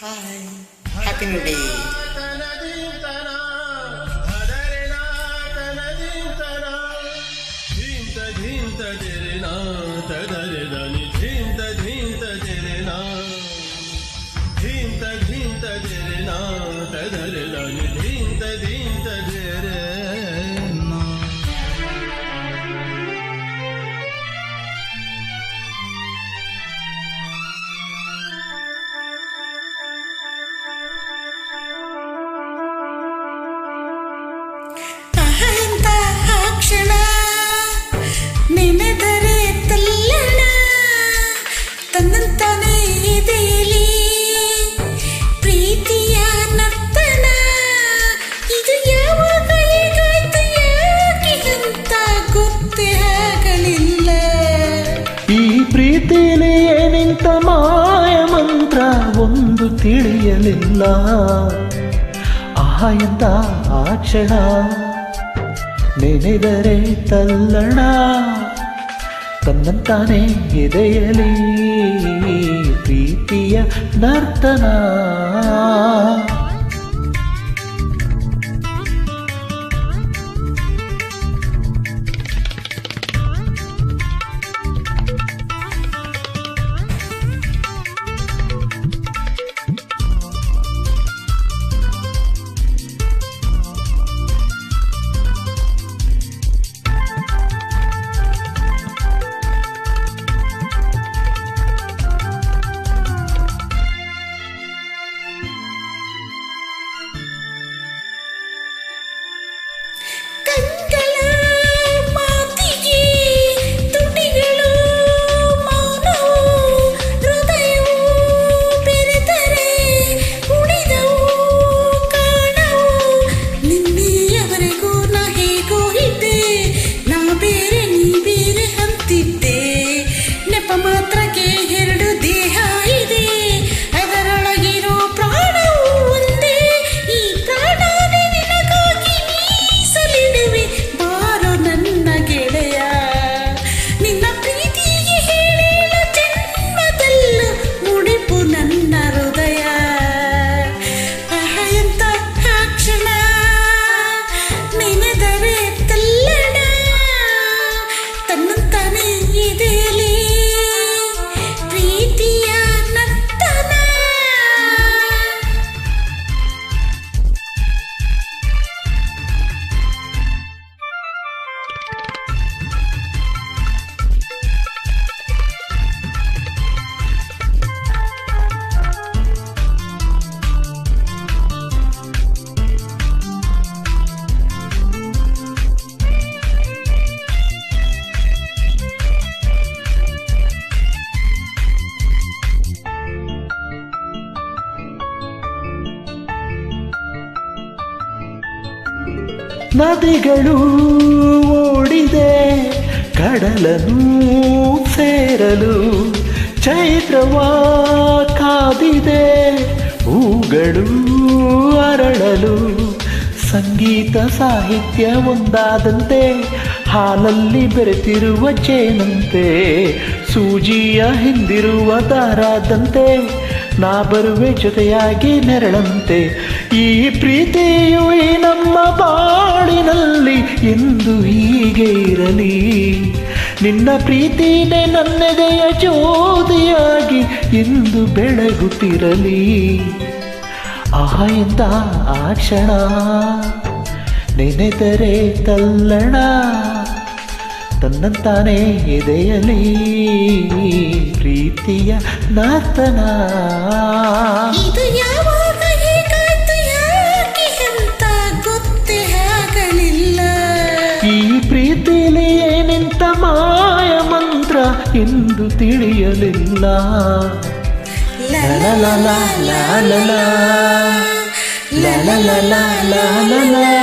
Hi happy new day ధీంత ధీంత ధీంత ధీంత ಒಂದು ತಿಳಿಯಲಿಲ್ಲ. ಆಯಂತ ಆ ಕ್ಷಣ ನೆನೆದರೆ ತಲ್ಲಣ. ತನ್ನಂತಾನೆ ಎದೆಯಲಿ ಪ್ರೀತಿಯ ನರ್ತನ. ನದಿಗಳು ಓಡಿದೆ, ಕಡಲನು ಸೇರಲು ಚೈತ್ರವ ಕಾದಿದೆ, ಹೂಗಳು ಅರಳಲು ಸಂಗೀತ ಸಾಹಿತ್ಯ ಒಂದಾದಂತೆ, ಹಾಲಲ್ಲಿ ಬೆರೆತಿರುವ ಚೇನಂತೆ, ಸೂಜಿಯ ಹಿಂದಿರುವ ದಾರಾದಂತೆ ನಾ ಬರುವೆ ಜೊತೆಯಾಗಿ ನೆರಳಂತೆ. ಈ ಪ್ರೀತಿಯು ಈ ನಮ್ಮ ಬಾಳಿನಲ್ಲಿ ಎಂದು ಹೀಗೆ ಇರಲಿ. ನಿನ್ನ ಪ್ರೀತಿನೇ ನನ್ನೆದೆಯ ಜ್ಯೋತಿಯಾಗಿ ಎಂದು ಬೆಳಗುತ್ತಿರಲಿ. ಆಹ ಎಂದ ಆ ಕ್ಷಣ, ನೆನೆದರೆ ತಲ್ಲಣ. ತನ್ನಂತಾನೆ ಎದೆಯಲಿ ಪ್ರೀತಿಯ ನರ್ತನ ಇದು ಯಾವಾಗ ಹೇಗಾಯ್ತು ಯಾಕೆ ಅಂತ ಗೊತ್ತೇ ಆಗಲಿಲ್ಲ ಈ ಪ್ರೀತಿಲಿ ಏನೆಂತ ಮಾಯ ಮಂತ್ರ ಎಂದು ತಿಳಿಯಲಿಲ್ಲ ಲ ಲ ಲ ಲ ಲ ಲ ಲ ಲ ಲ ಲ ಲ